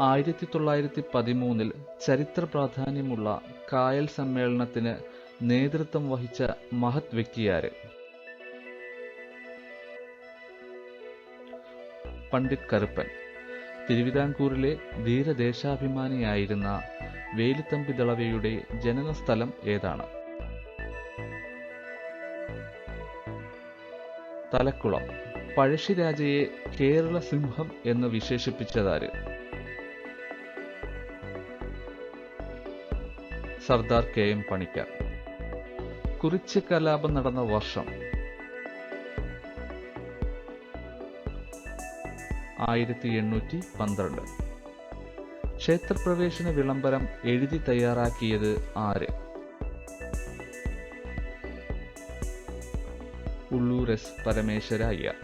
ആയിരത്തി തൊള്ളായിരത്തി പതിമൂന്നിൽ ചരിത്ര പ്രാധാന്യമുള്ള കായൽ സമ്മേളനത്തിന് നേതൃത്വം വഹിച്ച മഹത് വ്യക്തിയാര്? പണ്ഡിറ്റ് കറുപ്പൻ. തിരുവിതാംകൂറിലെ ധീരദേശാഭിമാനിയായിരുന്ന വേലുത്തമ്പി ദളവയുടെ ജനനസ്ഥലം ഏതാണ്? തലക്കുളം. പഴശ്ശിരാജയെ കേരള സിംഹം എന്ന് വിശേഷിപ്പിച്ചതാര്? Sardar K M Panikkar. കുറിച്ച് കലാപം നടന്ന വർഷം. ആയിരത്തി എണ്ണൂറ്റി പന്ത്രണ്ട് ക്ഷേത്രപ്രവേശന വിളംബരം എഴുതി തയ്യാറാക്കിയത് ആര്? ഉള്ളൂർ എസ്. പരമേശ്വര അയ്യർ.